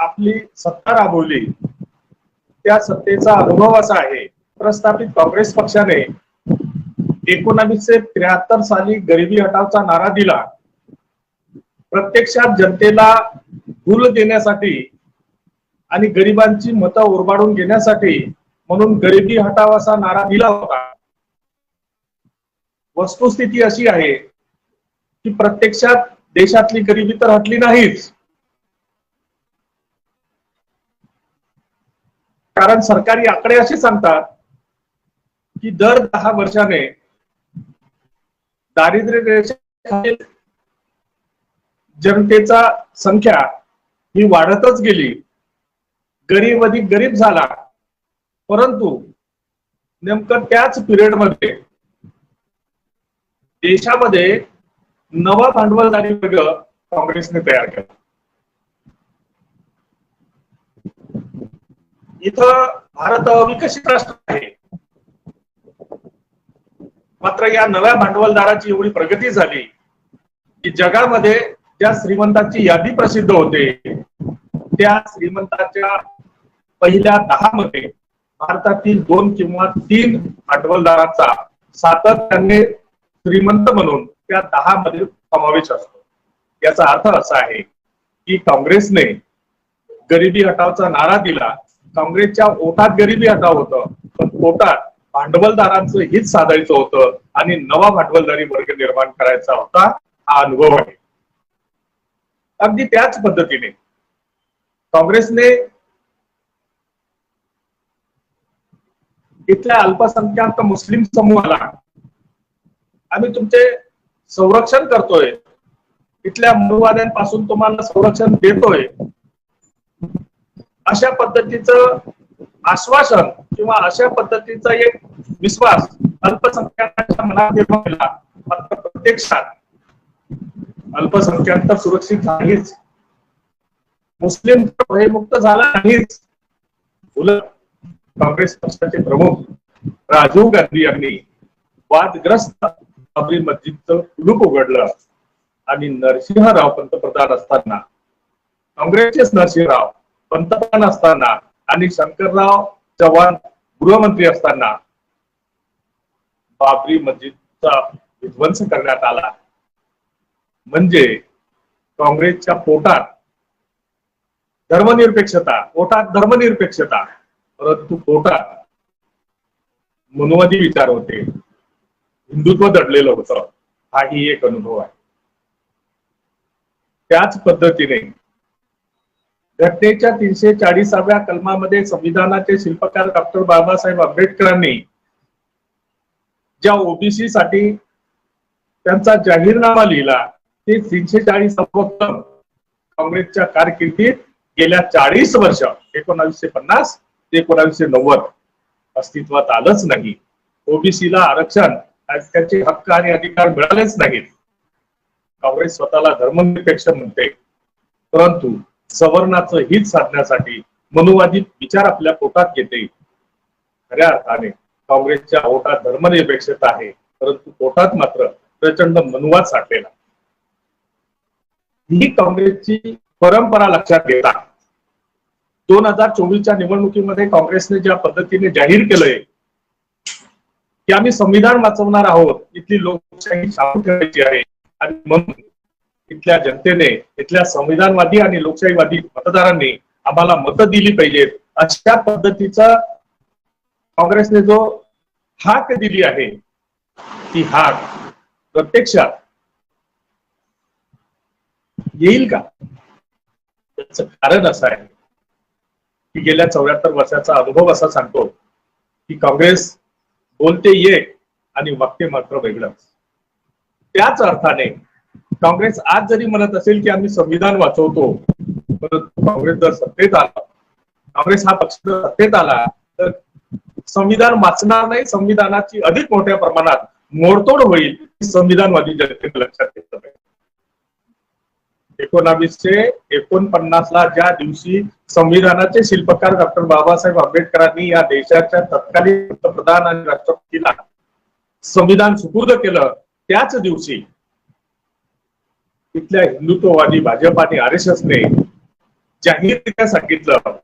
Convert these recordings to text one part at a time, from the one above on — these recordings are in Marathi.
आपली सत्ता राबवली त्या सत्तेचा अनुभव असा आहे प्रस्थापित काँग्रेस पक्षाने एकोणावीसशे त्र्याहत्तर साली गरिबी हटावचा नारा दिला. प्रत्यक्षात जनतेला भूल देण्यासाठी आणि गरिबांची मतं उरबाडून घेण्यासाठी म्हणून गरिबी हटाव असा नारा दिला होता. वस्तुस्थिती अशी आहे की प्रत्यक्षात देशातली गरिबी तर हटली नाहीच. कारण सरकारी आकडे असे सांगतात की दर दहा वर्षाने दारिद्र्य रेषेखालील जनतेचा संख्या ही वाढतच गेली. गरीब अधिक गरीब झाला. परंतु नेमकं त्याच पिरियडमध्ये देशामध्ये नवा भांडवलदारी वर्ग काँग्रेसने तयार केला. इथं भारत विकसित राष्ट्र आहे. मात्र या नव्या भांडवलदाराची एवढी प्रगती झाली की जगामध्ये ज्या श्रीमंतांची यादी प्रसिद्ध होते त्या श्रीमंताच्या पहिल्या दहा मध्ये भारतातील दोन किंवा तीन भांडवलदारांचा सातत्याने श्रीमंत म्हणून त्या दहा मध्ये समावेश असतो. याचा अर्थ असा आहे की काँग्रेसने गरिबी हटावचा नारा दिला काँग्रेसच्या ओठात गरिबी आता होतं पण पोटात भांडवलदारांचं हित साधायचं होतं आणि नवा भांडवलदारी वर्ग निर्माण करायचा होता हा अनुभव आहे. अगदी त्याच पद्धतीने काँग्रेसने इथल्या अल्पसंख्याक मुस्लिम समूहाला आम्ही तुमचे संरक्षण करतोय. इथल्या मनुवाद्यांपासून तुम्हाला संरक्षण देतोय. अशा पद्धतीचं आश्वासन किंवा अशा पद्धतीचा एक विश्वास अल्पसंख्याकांच्या मनात निर्माण केला मात्र प्रत्यक्षात अल्पसंख्याक तर सुरक्षित नाहीच. मुस्लिम भयमुक्त झाला नाहीच. उलट काँग्रेस पक्षाचे प्रमुख राजीव गांधी यांनी वादग्रस्त बाबरी मस्जिदचं कुलूप उघडलं आणि नरसिंहराव पंतप्रधान असताना काँग्रेसचेच नरसिंहराव पंतप्रधान असताना आणि शंकरराव चव्हाण गृहमंत्री असताना बाबरी मस्जिदचा विध्वंस करण्यात आला. म्हणजे काँग्रेसच्या पोटात धर्मनिरपेक्षता पोटात धर्मनिरपेक्षता परंतु पोटात मनुवादी विचार होते. हिंदुत्व दडलेलं होतं. हाही एक अनुभव आहे. त्याच पद्धतीने घटनेच्या तीनशे चाळीसाव्या कलमामध्ये संविधानाचे शिल्पकार डॉक्टर बाबासाहेब आंबेडकरांनी ज्या ओबीसी साठी त्यांचा जाहीरनामा लिहिला ते तीनशे चाळीस कलम काँग्रेसच्या कारकिर्दीत गेल्या चाळीस वर्ष एकोणावीसशे पन्नास ते एकोणावीसशे नव्वद अस्तित्वात आलंच नाही. ओबीसीला आरक्षण त्याचे हक्क आणि अधिकार मिळालेच नाहीत. काँग्रेस स्वतःला धर्मनिरपेक्ष म्हणते. परंतु सवर्णाचं हित साधण्यासाठी मनुवादी विचार आपल्या पोटात घेते. खऱ्या अर्थाने काँग्रेसच्या ओटात धर्मनिरपेक्षता आहे परंतु पोटात मात्र प्रचंड मनुवाद साठलेला ही काँग्रेसची परंपरा लक्षात घेता. दोन हजार चोवीसच्या निवडणुकीमध्ये काँग्रेसने ज्या पद्धतीने जाहीर केलंय की आम्ही संविधान वाचवणार आहोत इथली लोकशाही शाबूत ठेवायची आहे. आणि म्हणून इथल्या जनतेने इथल्या संविधानवादी आणि लोकशाहीवादी मतदारांनी आम्हाला मतं दिली पाहिजेत. अशा पद्धतीचा काँग्रेसने जो हाक दिली आहे ती हाक प्रत्यक्षात येईल का? त्याच कारण असं आहे की गेल्या चौऱ्याहत्तर वर्षाचा अनुभव असा सांगतो की काँग्रेस बोलते ये आणि वागते मात्र वेगळंच. त्याच अर्थाने काँग्रेस आज जरी म्हणत असेल की आम्ही संविधान वाचवतो परंतु काँग्रेस जर सत्तेत आला काँग्रेस हा पक्ष जर सत्तेत आला तर संविधान वाचणार नाही संविधानाची अधिक मोठ्या प्रमाणात मोडतोड होईल संविधानवादी जनतेने लक्षात घेतलं पाहिजे. एकोणावीसशे एकोणपन्नास ला ज्या दिवशी संविधानाचे शिल्पकार डॉक्टर बाबासाहेब आंबेडकरांनी या देशाच्या तत्कालीन पंतप्रधान आणि राष्ट्रपतीला संविधान सुपूर्द केलं त्याच दिवशी इथल्या हिंदुत्ववादी भाजप आणि आर एस एसने जाहीररित्या सांगितलं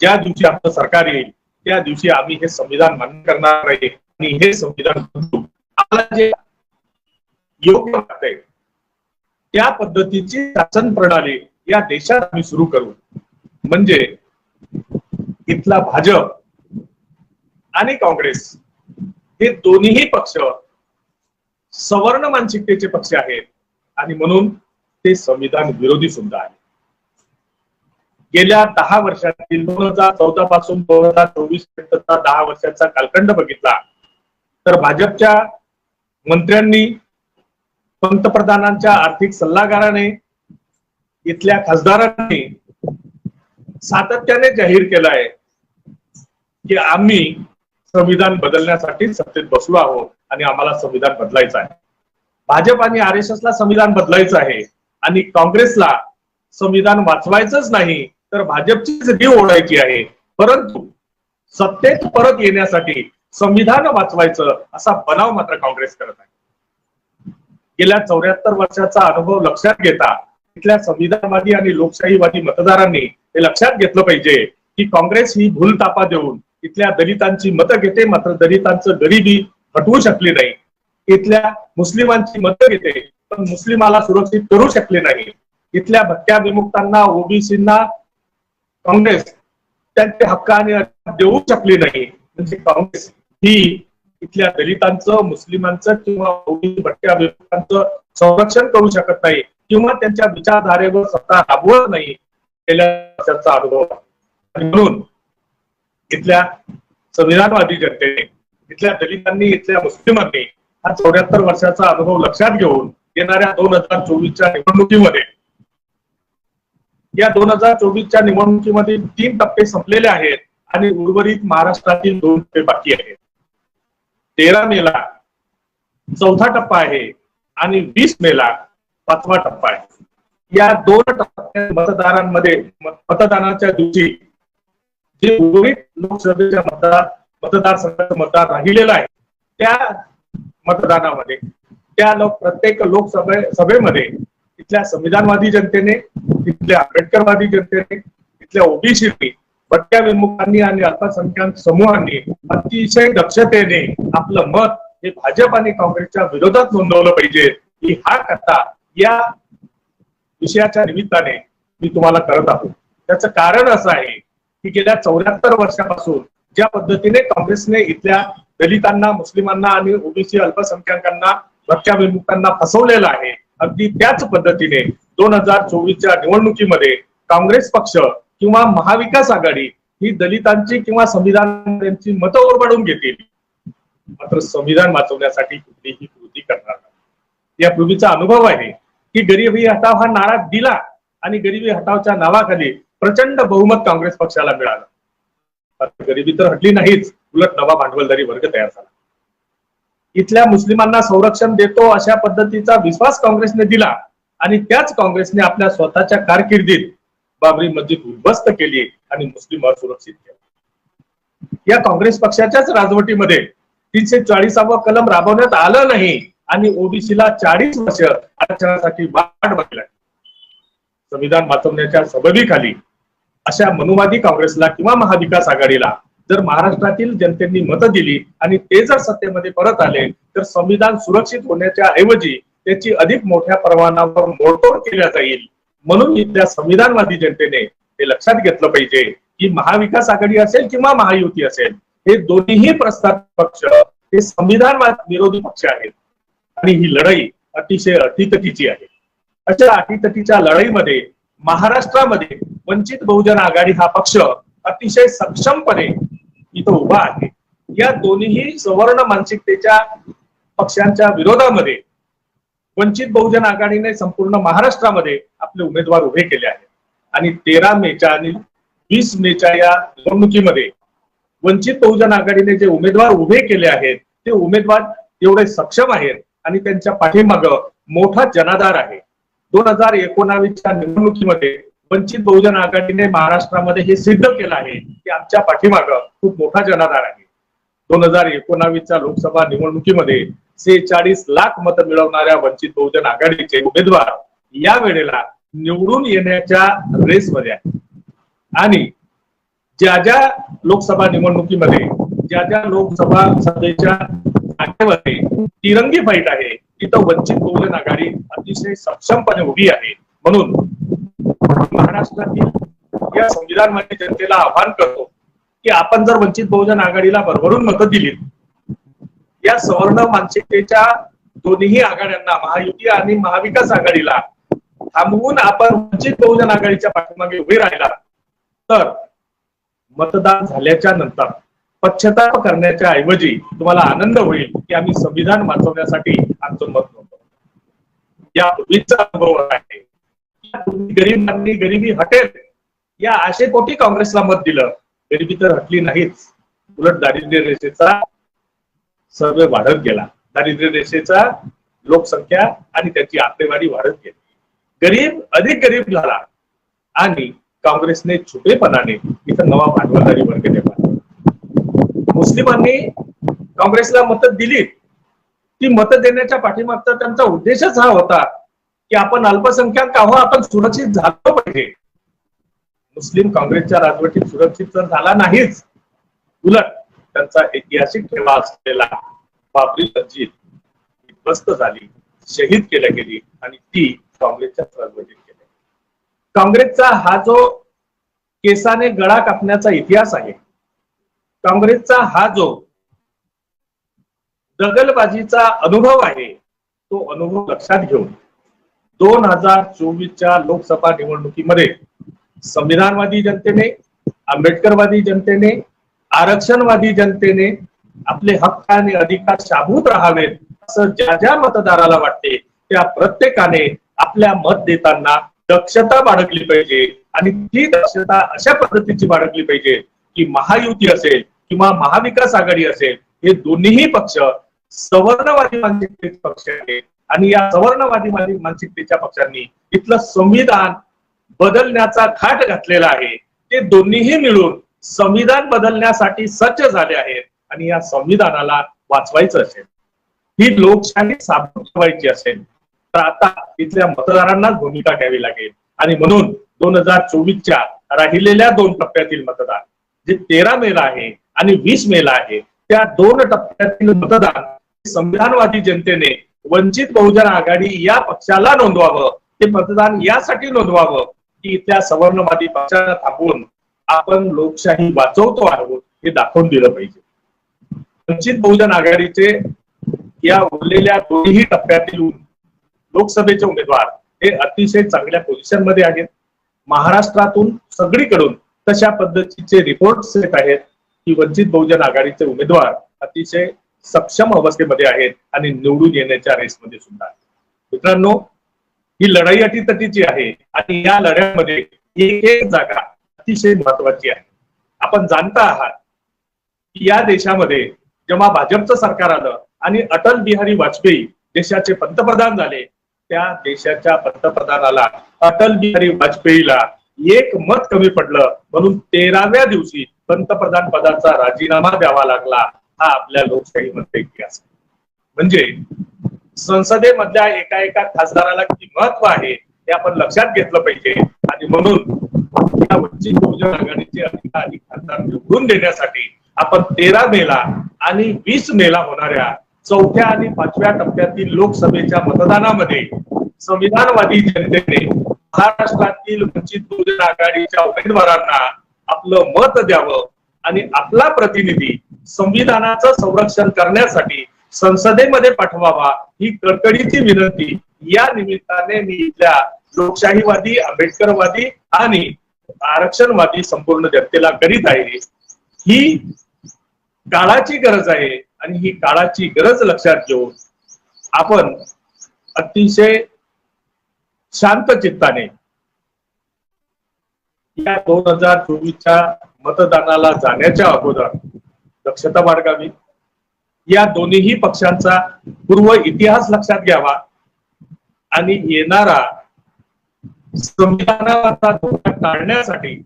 ज्या दिवशी आमचं सरकार येईल त्या दिवशी आम्ही हे संविधान मान्य करणार नाही आणि हे संविधान आम्हाला जे योग्य वाटतंय त्या पद्धतीची शासन प्रणाली या देशात आम्ही सुरू करू. म्हणजे इथला भाजप आणि काँग्रेस हे दोन्हीही पक्ष सवर्ण मानसिकतेचे पक्ष आहेत. आणि म्हणून ते संविधान विरोधी सुद्धा आहे. गेल्या दहा वर्षातील दोन हजार चौदा पासून दोन हजार चोवीस पर्यंतचा दहा वर्षाचा कालखंड बघितला तर भाजपच्या मंत्र्यांनी पंतप्रधानांच्या आर्थिक सल्लागाराने इथल्या खासदारांनी सातत्याने जाहीर केलं आहे की आम्ही संविधान बदलण्यासाठी सत्तेत बसलो आहोत आणि आम्हाला संविधान बदलायचं आहे. भाजप आणि आर एस ला संविधान बदलायचं आहे आणि काँग्रेसला संविधान वाचवायचंच नाही तर भाजपचीच रीव ओढायची आहे. परंतु सत्तेत परत येण्यासाठी संविधान वाचवायचं असा बनाव मात्र काँग्रेस करत आहे. गेल्या चौऱ्याहत्तर वर्षाचा अनुभव लक्षात घेता इथल्या संविधानवादी आणि लोकशाहीवादी मतदारांनी हे लक्षात घेतलं पाहिजे की काँग्रेस ही भूलतापा देऊन इथल्या दलितांची मतं घेते मात्र दलितांचं गरिबी हटवू शकली नाही. इथल्या मुस्लिमांची मतं घेते पण मुस्लिमाला सुरक्षित करू शकले नाही. इथल्या भटक्या विमुक्तांना ओबीसींना काँग्रेस त्यांचे हक्क आणि देऊ शकले नाही. म्हणजे काँग्रेस ही इथल्या दलितांचं मुस्लिमांचं किंवा ओबीसी भटक्या विमुक्तांचं संरक्षण करू शकत नाही किंवा त्यांच्या विचारधारेवर सत्ता राबवत नाही त्याचा अनुभव म्हणून इथल्या संविधानवादी जनतेने इथल्या दलितांनी इथल्या मुस्लिमांनी हा चौऱ्याहत्तर वर्षाचा अनुभव लक्षात घेऊन येणाऱ्या दोन हजार चोवीसच्या निवडणुकीमध्ये या दोन हजार चोवीसच्या निवडणुकीमध्ये तीन टप्पे संपलेले आहेत आणि उर्वरित महाराष्ट्रातील दोन टप्पे बाकी आहेत. तेरा मेला चौथा टप्पा आहे आणि वीस मेला पाचवा टप्पा आहे. या दोन टप्प्या मतदारांमध्ये मतदानाच्या दिवशी जे उर्वरित लोकसभेच्या मतदार मतदारसंघाचं मतदार राहिलेलं आहे त्या मतदानामध्ये. त्या लोक प्रत्येक लोकसभे सभेमध्ये इथल्या संविधानवादी जनतेने इथल्या आंबेडकरवादी जनतेने इथल्या ओबीसीनी भटक्या विमुखांनी आणि अल्पसंख्याक समूहांनी अतिशय दक्षतेने आपलं मत हे भाजप आणि काँग्रेसच्या विरोधात नोंदवलं पाहिजे. की हा कथा या विषयाच्या निमित्ताने मी तुम्हाला करत आहोत. त्याचं कारण असं आहे की गेल्या चौऱ्याहत्तर वर्षापासून ज्या पद्धतीने काँग्रेसने इथल्या दलितांना मुस्लिमांना आणि ओबीसी अल्पसंख्याकांना भटक्या विमुक्तांना फसवलेलं आहे. अगदी त्याच पद्धतीने दोन हजार चोवीसच्या निवडणुकीमध्ये काँग्रेस पक्ष किंवा महाविकास आघाडी ही दलितांची किंवा संविधानाची मतं ओरबाडून घेतील. मात्र संविधान वाचवण्यासाठी कुठलीही कृती करणार नाही. या पूर्वीचा अनुभव आहे की गरिबी हटाव हा नारा दिला आणि गरिबी हटावच्या नावाखाली प्रचंड बहुमत काँग्रेस पक्षाला मिळालं. गरिबी तर हटली नाहीच. उलट नवा भांडवलदारी वर्ग तयार झाला. इथल्या मुस्लिमांना संरक्षण देतो अशा पद्धतीचा विश्वास काँग्रेसने दिला आणि त्याच काँग्रेसने आपल्या स्वतःच्या कारकिर्दीत बाबरी मस्जिद उद्ध्वस्त केली आणि मुस्लिम सुरक्षित केला. या काँग्रेस पक्षाच्याच राजवटीमध्ये तीनशे चाळीसावं कलम राबवण्यात आलं नाही आणि ओबीसीला चाळीस वर्ष आरक्षणासाठी वाट बघला संविधान वाचवण्याच्या सबबीखाली अशा मनुवादी काँग्रेसला किंवा महाविकास आघाडीला जर महाराष्ट्रातील जनतेने मतं दिली आणि ते जर सत्तेमध्ये परत आले तर संविधान सुरक्षित होण्याच्या ऐवजी त्याची अधिक मोठ्या प्रमाणावर मोडतोड केल्या जाईल. म्हणून इथल्या संविधानवादी जनतेने हे लक्षात घेतलं पाहिजे की महाविकास आघाडी असेल किंवा महायुती असेल हे दोन्हीही प्रस्तावित पक्ष हे संविधान विरोधी पक्ष आहेत. आणि ही लढाई अतिशय अटीतटीची आहे. अशा अटीतटीच्या लढाईमध्ये महाराष्ट्रामध्ये वंचित बहुजन आघाडी हा पक्ष अतिशय सक्षमपणे इथं उभा आहे. या दोन्ही सवर्ण मानसिकतेच्या पक्षांच्या विरोधामध्ये वंचित बहुजन आघाडीने संपूर्ण महाराष्ट्रामध्ये आपले उमेदवार उभे केले आहेत. आणि तेरा मेच्या आणि वीस मेच्या या निवडणुकीमध्ये वंचित बहुजन आघाडीने जे उमेदवार उभे केले आहेत ते उमेदवार एवढे सक्षम आहेत आणि त्यांच्या पाठीमाग मोठा जनाधार आहे. दोन हजार एकोणावीसच्या निवडणुकीमध्ये वंचित बहुजन आघाडीने महाराष्ट्रामध्ये हे सिद्ध केलं आहे की आमच्या पाठीमाग खूप मोठा जनाधार आहे. दोन हजार एकोणावीसच्या लोकसभा निवडणुकीमध्ये सेहेचाळीस लाख मतं मिळवणाऱ्या वंचित बहुजन आघाडीचे उमेदवार या वेळेला निवडून येण्याच्या रेसमध्ये आहे आणि ज्या ज्या लोकसभा निवडणुकीमध्ये ज्या ज्या लोकसभा सभेच्या जागेमध्ये तिरंगी फाईट आहे तिथं वंचित बहुजन आघाडी अतिशय सक्षमपणे उभी आहे. म्हणून महाराष्ट्रातील या संविधान मान्य जनतेला आवाहन करतो की आपण जर वंचित बहुजन आघाडीला भरभरून मतं दिली या सवर्ण मानसिकतेच्या दोन्ही आघाड्यांना महायुती आणि महाविकास आघाडीला थांबवून आपण वंचित बहुजन आघाडीच्या पाठीमागे उभे राहिला तर मतदान झाल्याच्यानंतर पश्चाताप करण्याच्या ऐवजी तुम्हाला आनंद होईल की आम्ही संविधान वाचवण्यासाठी आमचं मत नव्हतं या पूर्वीचा अनुभव आहे. यापूर्वी गरिबी हटेल या आशेपोटी काँग्रेसला मत दिलं. गरिबी तर हटली नाहीच. उलट दारिद्र्य रेषेचा सर्वे वाढत गेला. दारिद्र्य रेषेचा लोकसंख्या आणि त्याची आकडेवारी वाढत गेली. गरीब अधिक गरीब झाला आणि काँग्रेसने छुपेपणाने इथं नवा भांडवलदारी वर्ग निर्माण मुस्लिमांनी काँग्रेसला मतं दिली ती मतं देण्याच्या पाठीमागचा त्यांचा उद्देशच हा होता की आपण अल्पसंख्याक आहो आपण सुरक्षित झालो पाहिजे. मुस्लिम काँग्रेसच्या राजवटीत सुरक्षित तर झाला नाहीच उलट त्यांचा ऐतिहासिक ठेवा असलेला बाबरी मस्जिद उद्ध्वस्त झाली शहीद केल्या गेली आणि ती काँग्रेसच्या राजवटीत केली काँग्रेसचा हा जो केसाने गळा कापण्याचा इतिहास आहे काँग्रेसचा हा जो दगलबाजीचा अनुभव आहे तो अनुभव लक्षात घेऊन दोन हजार चोवीसच्या लोकसभा निवडणुकीमध्ये संविधानवादी जनतेने आंबेडकरवादी जनतेने आरक्षणवादी जनतेने आपले हक्क आणि अधिकार शाबूत राहावेत असं ज्या ज्या मतदाराला वाटते त्या प्रत्येकाने आपल्या मत देताना दक्षता बाळगली पाहिजे. आणि ती दक्षता अशा पद्धतीची बाळगली पाहिजे की महायुती असेल किंवा महाविकास आघाडी असेल हे दोन्हीही पक्ष सवर्णवादी पक्ष आहेत. आणि या सवर्णवादी मानसिकतेच्या पक्षांनी इथलं संविधान बदलण्याचा खाट घातलेला आहे. ते दोन्हीही मिळून संविधान बदलण्यासाठी सज्ज झाले आहेत आणि या संविधानाला वाचवायचं असेल ही लोकशाही साबूत ठेवायची असेल तर आता इथल्या मतदारांनाच भूमिका घ्यावी लागेल. आणि म्हणून दोन हजार चोवीसच्या राहिलेल्या दोन टप्प्यातील मतदान जे तेरा मेला आहे आणि वीस मेला आहे त्या दोन टप्प्यातील मतदान संविधानवादी जनतेने वंचित बहुजन आघाडी या पक्षाला नोंदवावं. ते मतदान यासाठी नोंदवावं की इथल्या सवर्णवादी पक्षाला थांबवून आपण लोकशाही वाचवतो आहोत हे दाखवून दिलं पाहिजे. वंचित बहुजन आघाडीचे या उरलेल्या दोन्ही टप्प्यातील लोकसभेचे उमेदवार हे अतिशय चांगल्या पोझिशनमध्ये आहेत. महाराष्ट्रातून सगळीकडून तशा पद्धतीचे रिपोर्ट येत आहेत की वंचित बहुजन आघाडीचे उमेदवार अतिशय सक्षम अवस्थेमध्ये आहेत आणि निवडून येण्याच्या रेसमध्ये सुद्धा आहेत. मित्रांनो ही लढाई अटीतटीची आहे आणि या लढ्यामध्ये एक एक जागा अतिशय महत्वाची आहे आपण जाणता आहात की या देशामध्ये जेव्हा भाजपचं सरकार आलं आणि अटल बिहारी वाजपेयी देशाचे पंतप्रधान झाले त्या देशाच्या पंतप्रधानाला अटल बिहारी वाजपेयीला एक मत कमी पडलं म्हणून तेराव्या दिवशी पंतप्रधान पदाचा राजीनामा द्यावा लागला हा आपल्या लोकशाहीमध्ये इतिहास म्हणजे संसदेमधल्या एका एका खासदाराला किती महत्त्व आहे हे आपण लक्षात घेतलं पाहिजे. आणि म्हणून या वंचित बहुजन आघाडीचे अधिकार खासदार निवडून देण्यासाठी आपण तेरा मेला आणि वीस मेला होणाऱ्या चौथ्या आणि पाचव्या टप्प्यातील लोकसभेच्या मतदानामध्ये संविधानवादी जनतेने महाराष्ट्रातील वंचित बहुजन आघाडीच्या उमेदवारांना आपलं मत द्यावं आणि आपला प्रतिनिधी संविधानाचं संरक्षण करण्यासाठी संसदेमध्ये पाठवावा ही कडकडीची विनंती. या निमित्ताने मी इथल्या लोकशाहीवादी आंबेडकरवादी आणि आरक्षणवादी संपूर्ण जनतेला करीत आहे. ही काळाची गरज आहे आणि ही काळाची गरज लक्षात घेऊन आपण अतिशय शांत चित्ताने या दोन हजार चोवीसच्या मतदानाला जाण्याच्या अगोदर दक्षता बाळगावी. या दोन्हीही पक्षांचा पूर्व इतिहास लक्षात घ्यावा. आणि येणारा संविधानाचा धोका टाळण्यासाठी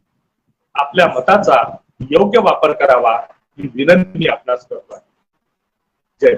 आपल्या मताचा योग्य वापर करावा ही विनंती मी आपणास करतो जय